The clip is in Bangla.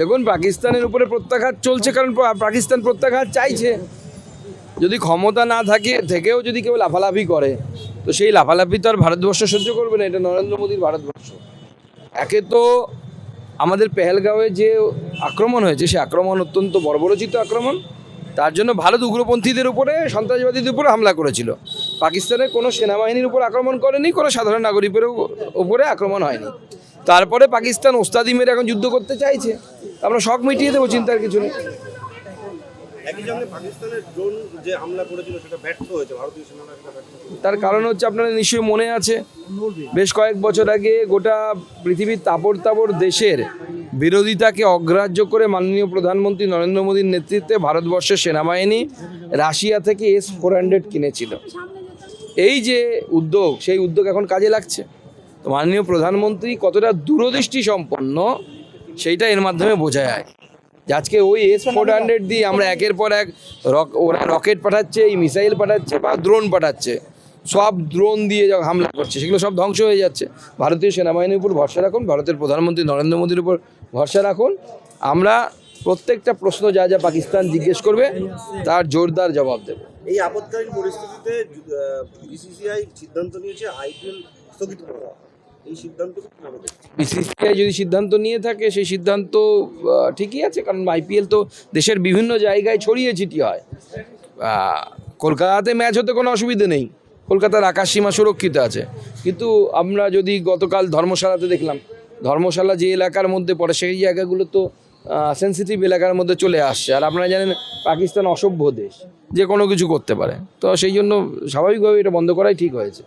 দেখুন, পাকিস্তানের উপরে প্রত্যাঘাত চলছে কারণ পাকিস্তান প্রত্যাঘাত চাইছে। যদি ক্ষমতা না থাকে, থেকেও যদি কেউ লাফালাফি করে, তো সেই লাফালাফি তো আর ভারতবর্ষ সহ্য করবে না, এটা নরেন্দ্র মোদীর ভারতবর্ষ। একে তো আমাদের পেহেলগাঁওয়ে যে আক্রমণ হয়েছে, সে আক্রমণ অত্যন্ত বর্বরচিত আক্রমণ। তার জন্য ভারত উগ্রপন্থীদের উপরে, সন্ত্রাসবাদীদের উপরে হামলা করেছিল। পাকিস্তানের কোনো সেনাবাহিনীর উপর আক্রমণ করেনি, কোনো সাধারণ নাগরিকের উপরে আক্রমণ হয়নি। তারপরে পাকিস্তান ওস্তাদি মেরে এখন যুদ্ধ করতে চাইছে। আমরা শখ মিটিয়ে দেবো চিন্তার কিছু নেই। তার কারণ হচ্ছে আপনারা নিশ্চয়ই মনে আছে বেশ কয়েক বছর আগে গোটা পৃথিবীর তাপর তাপর দেশের বিরোধিতাকে অগ্রাহ্য করে মাননীয় প্রধানমন্ত্রী নরেন্দ্র মোদীর নেতৃত্বে ভারতবর্ষের সেনাবাহিনী রাশিয়া থেকে এস ফোর হান্ড্রেড কিনেছিল। এই যে উদ্যোগ সেই উদ্যোগ এখন কাজে লাগছে। মাননীয় প্রধানমন্ত্রী কতটা দূরদৃষ্টি সম্পন্ন, সেইটা এর মাধ্যমে বোঝা যায়। যে আজকে ওই এস ফোর হান্ড্রেড দিয়ে আমরা একের পর এক রক, ওরা রকেট পাঠাচ্ছে, এই মিসাইল পাঠাচ্ছে বা ড্রোন পাঠাচ্ছে, সব ড্রোন দিয়ে যখন হামলা করছে, সেগুলো সব ধ্বংস হয়ে যাচ্ছে। ভারতীয় সেনাবাহিনীর উপর ভরসা রাখুন, ভারতের প্রধানমন্ত্রী নরেন্দ্র মোদীর উপর ভরসা রাখুন। আমরা প্রত্যেকটা প্রশ্ন যা যা পাকিস্তান জিজ্ঞেস করবে, তার জোরদার জবাব দেবো। এই আপৎকালীন পরিস্থিতিতে বিসিসিআই সিদ্ধান্ত নিয়েছে আইপিএল স্থগিত করা। বিসিসিআই যদি সিদ্ধান্ত নিয়ে থাকে, সেই সিদ্ধান্ত ঠিকই আছে, কারণ আইপিএল তো দেশের বিভিন্ন জায়গায় ছড়িয়ে ছিটিয়ে হয়। কলকাতাতে ম্যাচ হতে কোনো অসুবিধে নেই। কলকাতার আকাশসীমা সুরক্ষিত আছে। কিন্তু আমরা যদি গতকাল ধর্মশালাতে দেখলাম, ধর্মশালা যে এলাকার মধ্যে পড়ে, সেই জায়গাগুলো তো সেন্সিটিভ এলাকার মধ্যে চলে আসছে। আর আপনারা জানেন, পাকিস্তান অসভ্য দেশ, যে কোনো কিছু করতে পারে। তো সেই জন্য স্বাভাবিকভাবে এটা বন্ধ করাই ঠিক হয়েছে।